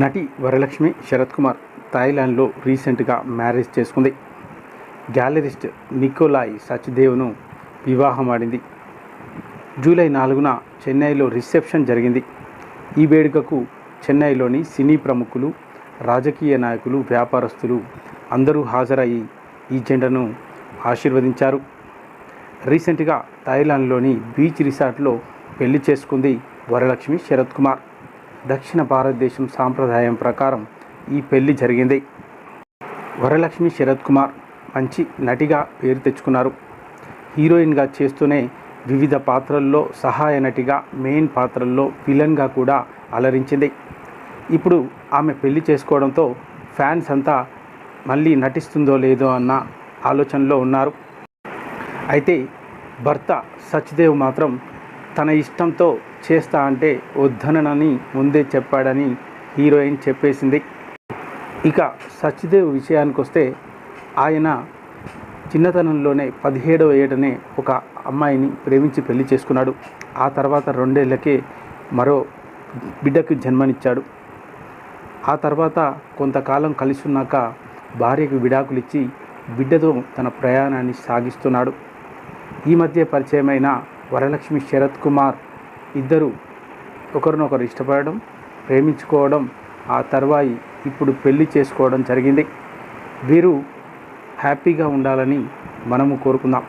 నటి వరలక్ష్మి శరత్ కుమార్ థాయిలాండ్లో రీసెంట్గా మ్యారేజ్ చేసుకుంది. గ్యాలరిస్ట్ నికోలాయ్ సచ్దేవ్ను వివాహమాడింది. జూలై నాలుగున చెన్నైలో రిసెప్షన్ జరిగింది. ఈ వేడుకకు చెన్నైలోని సినీ ప్రముఖులు రాజకీయ నాయకులు వ్యాపారస్తులు అందరూ హాజరయ్యి ఈ జెండను ఆశీర్వదించారు. రీసెంట్గా థాయిలాండ్లోని బీచ్ రిసార్ట్లో పెళ్ళి చేసుకుంది వరలక్ష్మి శరత్ కుమార్. దక్షిణ భారతదేశం సాంప్రదాయం ప్రకారం ఈ పెళ్ళి జరిగింది. వరలక్ష్మి శరత్ కుమార్ మంచి నటిగా పేరు తెచ్చుకున్నారు. హీరోయిన్గా చేస్తూనే వివిధ పాత్రల్లో సహాయ నటిగా మెయిన్ పాత్రల్లో విలన్గా కూడా అలరించింది. ఇప్పుడు ఆమె పెళ్ళి చేసుకోవడంతో ఫ్యాన్స్ అంతా మళ్ళీ నటిస్తుందో లేదో అన్న ఆలోచనలో ఉన్నారు. అయితే భర్త సచ్దేవ్ మాత్రం తన ఇష్టంతో చేస్తా అంటే వద్దనని ముందే చెప్పాడని హీరోయిన్ చెప్పేసింది. ఇక సత్యదేవ్ విషయానికి వస్తే ఆయన చిన్నతనంలోనే పదిహేడవ ఏటనే ఒక అమ్మాయిని ప్రేమించి పెళ్ళి చేసుకున్నాడు. ఆ తర్వాత రెండేళ్ళకే మరో బిడ్డకు జన్మనిచ్చాడు. ఆ తర్వాత కొంతకాలం కలిసి ఉన్నాక భార్యకు విడాకులిచ్చి బిడ్డతో తన ప్రయాణాన్ని సాగిస్తున్నాడు. ఈ మధ్య పరిచయమైన వరలక్ష్మి శరత్ కుమార్ ఇద్దరు ఒకరినొకరు ఇష్టపడడం ప్రేమించుకోవడం ఆ తర్వాయి ఇప్పుడు పెళ్ళి చేసుకోవడం జరిగింది. వీరు హ్యాపీగా ఉండాలని మనము కోరుకుందాం.